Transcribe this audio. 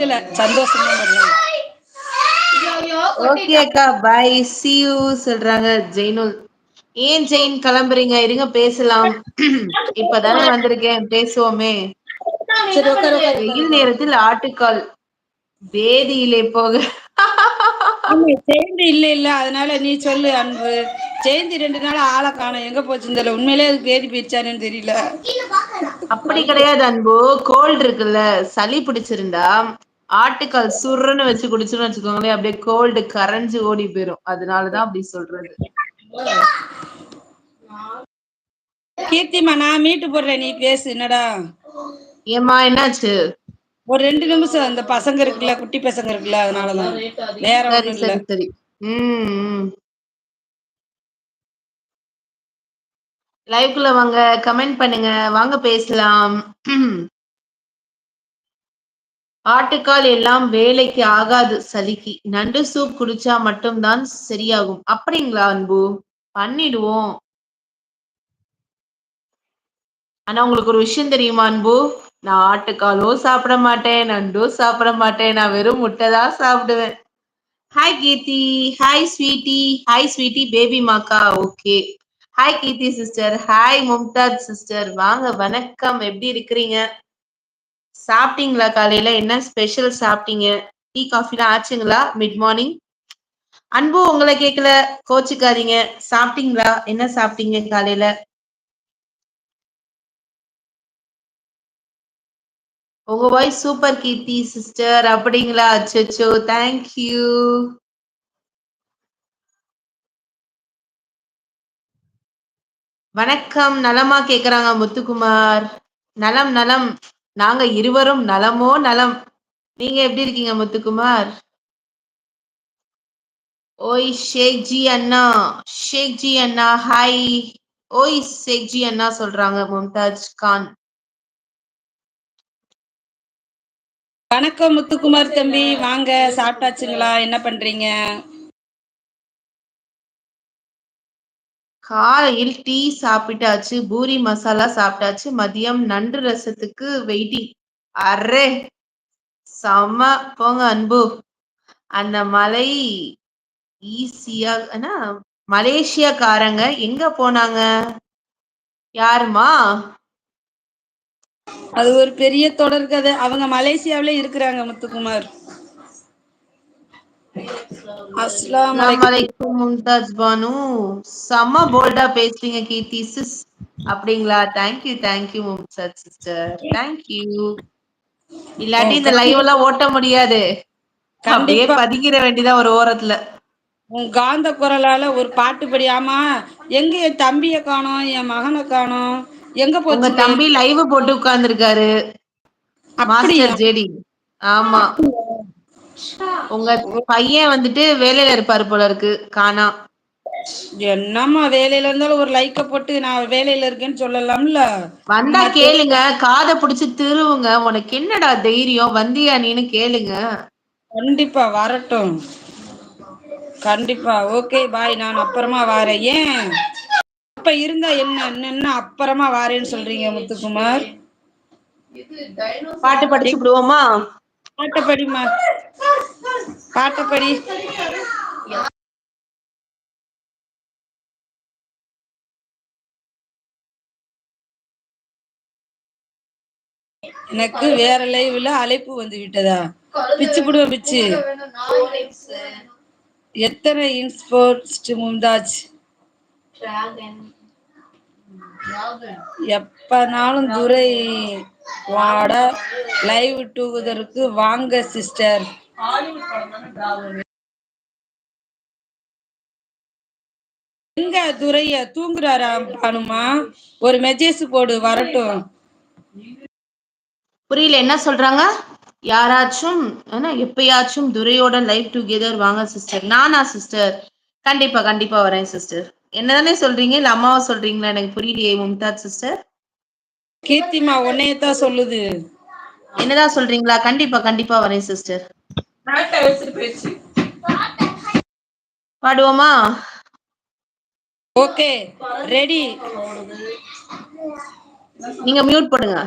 இல்ல சந்தோஷமா ஓகே அக்கா பாய் சி யூ சொல்றாங்க ஜெயினுல். ஏன் ஜெயின் கிளம்புறீங்க? இருங்க பேசலாம். இப்பதானே வந்திருக்கேன் பேசுவோமே. வெயில் நேரத்தில் ஆட்டுக்கால் வேதியிலே போக. ஜெயந்தி இல்ல இல்ல. அதனால நீ சொல்லு அன்பு. ஜெயந்தி ரெண்டு நாள் ஆளை காணோம். எங்க போச்சுன்னு தெரியல உண்மையிலே அதுக்கு தேதி போயிடுச்சானு தெரியல. அப்படி கிடையாது அன்பு. கோல்டு இருக்குல்ல சளி பிடிச்சிருந்தா ஆட்டுக்கால் சுருன்னு வச்சு குடிச்சுன்னு வச்சுக்கோங்களேன் அப்படியே கோல்டு கரைஞ்சு ஓடி போயிரும். அதனாலதான் அப்படி சொல்றது. கீர்த்திமா நான் மீட்டு போடுறேன் நீ பேசு என்னடா? ஏமா என்னாச்சு? ஒரு ரெண்டு நிமிஷம் அந்த பசங்க இருக்குல்ல குட்டி பசங்க இருக்குல்ல அதனாலதான். வேற சரி சரி உம். லைவ்க்குள்ள வாங்க கமெண்ட் பண்ணுங்க. வாங்க பேசலாம். ஆட்டுக்கால் எல்லாம் வேலைக்கு ஆகாது சலிக்கு. நண்டு சூப் குடிச்சா மட்டும்தான் சரியாகும். அப்படிங்களா அன்பு? பண்ணிடுவோம். ஆனா உங்களுக்கு ஒரு விஷயம் தெரியுமா அன்பு? நான் ஆட்டுக்காலும் சாப்பிட மாட்டேன் நண்டோ சாப்பிட மாட்டேன். நான் வெறும் முட்டை தான் சாப்பிடுவேன். Hi Keerthi. Hi sweetie hi sweetie baby maca. Okay hi Keerthi sister hi Mumtaj sister வாங்க வணக்கம். எப்படி இருக்கிறீங்க? சாப்பிட்டீங்களா காலையில? என்ன ஸ்பெஷல் சாப்பிட்டீங்க? டீ காஃபிலாம் ஆச்சுங்களா? மிட் மார்னிங் அன்பு உங்களை கேட்கல. கோச்சுக்காதீங்க. சாப்பிட்டீங்களா? என்ன சாப்பிட்டீங்க காலையில? உங்க வாய்ஸ் சூப்பர் கீர்த்தி சிஸ்டர் அப்படிங்களா? அச்சோ தேங்க்யூ வணக்கம். நலமா கேக்குறாங்க முத்துக்குமார். நலம் நலம். நாங்க இருவரும் நலமோ நலம். நீங்க எப்படி இருக்கீங்க முத்துக்குமார்? ஓய் ஷேக் ஜி அண்ணா. ஷேக் ஜி அண்ணா ஹாய். ஓய் ஷேக் ஜி அண்ணா சொல்றாங்க மும்தாஜ் கான். வணக்கம் முத்துக்குமார் தம்பி. வாங்க சாப்பிட்டாச்சுங்களா? என்ன பண்றீங்க? காலையில் டீ சாப்பிட்டாச்சு பூரி மசாலா சாப்பிட்டாச்சு மதியம் நண்டு ரசத்துக்கு வெயிட்டிங் அரே செம்ம போங்க அன்பு. அந்த மலை ஈஸியா ஆனா மலேசியாக்காரங்க எங்க போனாங்க? யாருமா? அது ஒரு பெரிய தொடர் கதை. அவங்க மலேசியாவிலே இருக்கிறாங்க முத்துக்குமார். அஸ்லாம் அலைக்கும். மும்தாஜ் பானு செம்ம போல்டா பேசுறீங்க கீர்த்தி சிஸ். அப்படிங்களா? Thank you thank you Mumtaj sister thank you இல்லாட்டி இந்த லைவ் எல்லாம் ஓட்ட முடியாது. அப்படியே பதுங்கிட வேண்டியதா ஒரு ஓரத்துல. உன் காந்த குரலால ஒரு பாட்டு படி ஆமா எங்க என் தம்பிய காணோம் என் மகனை காணோம்? எங்க போச்சுங்க தம்பி லைவ் போட்டு உட்கார்ந்துருக்காரு. மாஸ்டர் ஜேடி ஆமா. உங்க பையன் வந்துட்டு வேலையில இருப்பாரு போல இருக்கு காணா. என்னம்மா வேலையில இருந்தாலும் ஒரு லைக்க போட்டு நான் வேலையில இருக்கேன்னு சொல்லலாம்ல. வந்தா கேளுங்க காத புடிச்சு திருவுங்க. உனக்கு என்னடா தைரியம்? வந்தியா நீன்னு கேளுங்க. கண்டிப்பா வரட்டும். கண்டிப்பா. ஓகே பாய் நான் அப்புறமா வாரேன். ஏன்? அப்ப இருந்தா என்ன? என்னன்னா அப்புறமா வாரேன்னு சொல்றீங்க முத்துக்குமார். பாட்டு படிச்சு விடுவோமா? பாட்ட படிமா பாட்டுப்படி. எனக்கு வேற லைவ்ல அழைப்பு வந்து விட்டதா? பிச்சு புடுவ பிச்சு. எத்தனை இன்ஸ்போர்ட்ஸ் மும்தாஜ் எப்பனாலும் துரை வாட. லைவ் டூதருக்கு வாங்க சிஸ்டர் எங்க துரைய தூங்குறாரா பானுமா? ஒரு மெசேஜ் போடு வரட்டும். புரியல என்ன சொல்றாங்க? யாராச்சும் ஆனா எப்பயாச்சும் துரையோட லைவ் டுகெதர் வாங்க சிஸ்டர் நானா சிஸ்டர் கண்டிப்பா கண்டிப்பா வரேன் சிஸ்டர் என்னதானே சொல்றீங்க? இல்ல அம்மாவை சொல்றீங்களா? எனக்கு புரியலையே மும்தாஜ் சிஸ்டர் கீர்த்திமா உன்னையத்தான் சொல்லுது. என்னதான் சொல்றீங்களா? கண்டிப்பா கண்டிப்பா வரேன் சிஸ்டர் பாடுவோமா? Okay ready. நீங்க மியூட் பண்ணுங்க